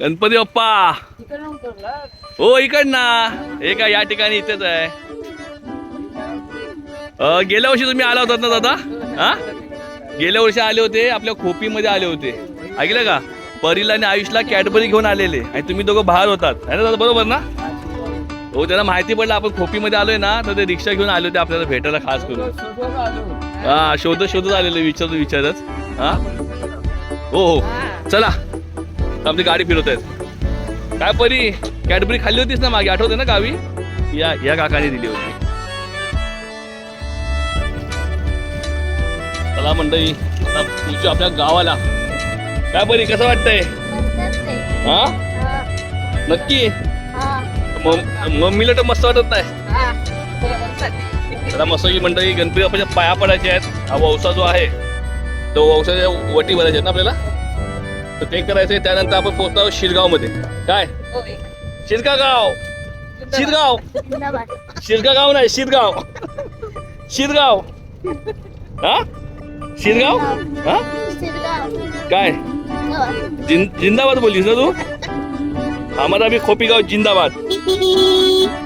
गणपती बाप्पा. हो इकड ना हे काय या ठिकाणी इथेच आहे. गेल्या वर्षी तुम्ही आला होतात ना दादा? हा? गेल्या वर्षी आले होते आपल्या खोपीमध्ये आले होते. ऐकलं का? परीला आणि आयुषला कॅडबरी घेऊन आलेले. आणि तुम्ही दोघं बाहेर होतात. आहे ना दादा? बरोबर ना? हो त्यांना माहिती पडलं आपण खोपीमध्ये आलोय ना तर ते रिक्षा घेऊन आले होते आपल्याला भेटायला खास करून. हा शोधत शोधत आलेले विचारत विचारत. हा हो. हो. चला. आपली गाडी फिरवत आहेत. काय परी कॅडबरी खाल्ली होतीस ना मागे? आठवते ना गावी? या या काकाने दिली होती. चला मंडळी तुझ्या आपल्या गावाला. काय परी कसं वाटतंय? हा? नक्की? मम्मीला तर मस्त वाटत नाही. आता मस्त मंडळी गणपती बाप्पाच्या पाया पडायचे आहेत. हा वौसा जो आहे तो वौसाच्या वटी भरायचे आहेत ना आपल्याला? तर ते करायचंय त्यानंतर आपण पोहोचतो शिरगावमध्ये काय? शिरका गाव शिरगाव! शिरका गाव नाही शिरगाव. शिरगाव. हा? शिरगाव? हा? काय? जिंदाबाद बोललीस ना तू? हमारा भी खोपी गाव जिंदाबाद.